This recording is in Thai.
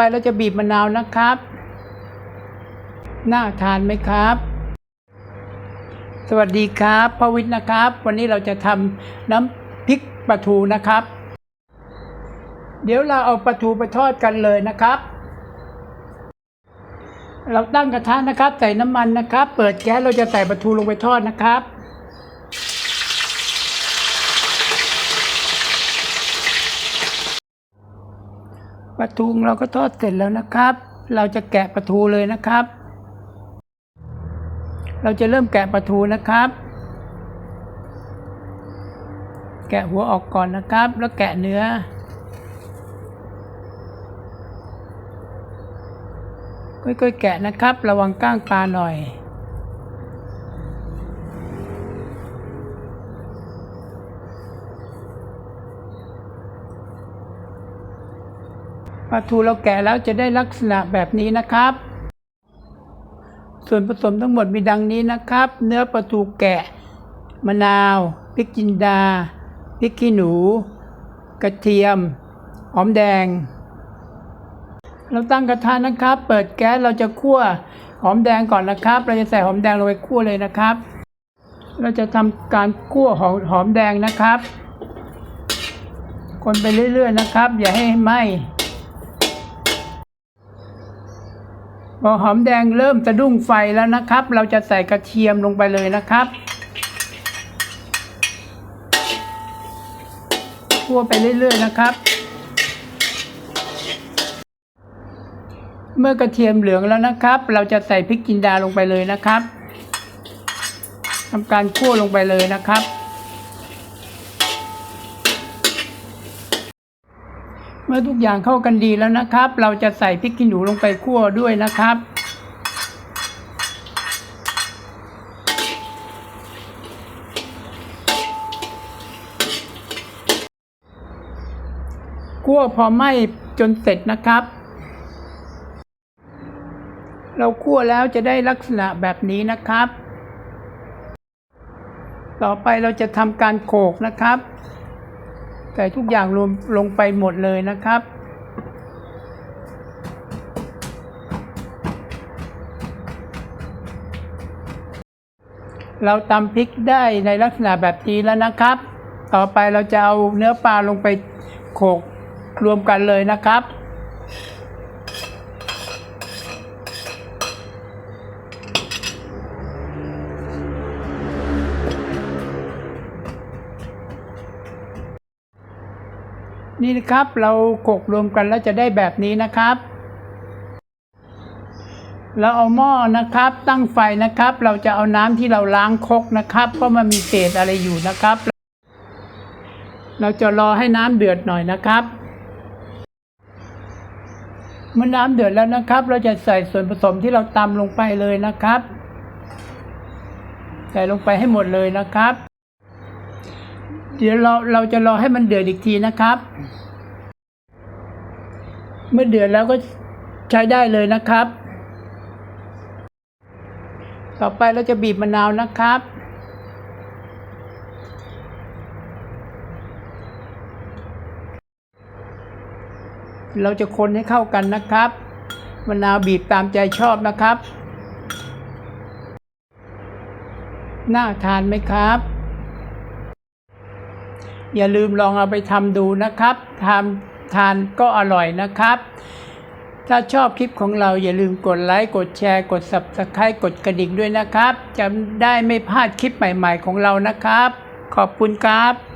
ไปเราจะบีบมะนาวนะครับ น่าทานไหมครับ สวัสดีครับพวิทย์นะครับ วันนี้เราจะทำน้ำพริกปลาทูนะครับ เดี๋ยวเราเอาปลาทูไปทอดกันเลยนะครับ เราตั้งกระทะนะครับ ใส่น้ำมันนะครับ เปิดแก๊สเราจะใส่ปลาทูลงไปทอดนะครับ ปลาทูเราก็ทอดเสร็จแล้วนะครับ เราจะแกะปลาทูเลยนะครับ เราจะเริ่มแกะปลาทูนะครับ แกะหัวออกก่อนนะครับ แล้วแกะเนื้อ ค่อยๆแกะนะครับ ระวังก้างปลาหน่อย ปลาทูเราแกะแล้วจะได้ลักษณะแบบนี้นะครับ ส่วนผสมทั้งหมดมีดังนี้นะครับ เนื้อปลาทูแกะ มะนาวพริกจินดาพริกขี้หนู กระเทียม หอมแดง เราตั้งกระทะนะครับ เปิดแก๊สเราจะคั่วหอมแดงก่อนนะครับ เราจะใส่หอมแดงลงไปคั่วเลยนะครับ เราจะทำการคั่วหอมหอมแดงนะครับ คนไปเรื่อยๆนะครับ อย่าให้ไหม้ พอหอมแดงเริ่มสะดุ้งไฟแล้วนะครับ เราจะใส่กระเทียมลงไปเลยนะครับคั่วไปเรื่อย ๆ นะครับ เมื่อกระเทียมเหลืองแล้วนะครับ เราจะใส่พริกจินดาลงไปเลยนะครับทำการคั่วลงไปเลยนะครับ เมื่อทุกอย่างเข้ากันดีแล้วนะครับ เราจะใส่พริกขี้หนูลงไปคั่วด้วยนะครับ คั่วพอไหม้จนเสร็จนะครับ เราคั่วแล้วจะได้ลักษณะแบบนี้นะครับ ต่อไปเราจะทำการโขกนะครับ ส่ทุกอย่างรวมลงไปหมดเลยนะครับเราตำพริกได้ในลักษณะแบบนี้แล้วนะครับ ต่อไปเราจะเอาเนื้อปลาลงไปโขลกรวมกันเลยนะครับ นี่นะครับเราโขลกรวมกันแล้วจะได้แบบนี้นะครับ เราเอาหม้อนะครับ ตั้งไฟนะครับ เราจะเอาน้ำที่เราล้างคกนะครับเพราะมันมีเศษอะไรอยู่นะครับ เราจะรอให้น้ำเดือดหน่อยนะครับเมื่อน้ำเดือดแล้วนะครับ เราจะใส่ส่วนผสมที่เราตำลงไปเลยนะครับ ใส่ลงไปให้หมดเลยนะครับ เดี๋ยวเราเราจะรอให้มันเดือดอีกทีนะครับ เมื่อเดือดแล้วก็ใช้ได้เลยนะครับ ต่อไปเราจะบีบมะนาวนะครับ เราจะคนให้เข้ากันนะครับมะนาวบีบตามใจชอบนะครับ น่าทานไหมครับ อย่าลืมลองเอาไปทำดูนะครับทำทานก็อร่อยนะครับ ถ้าชอบคลิปของเราอย่าลืมกดไลค์ กดแชร์ กด Subscribe กดกระดิ่งด้วยนะครับ จะได้ไม่พลาดคลิปใหม่ ๆ ของเรานะครับ ขอบคุณครับ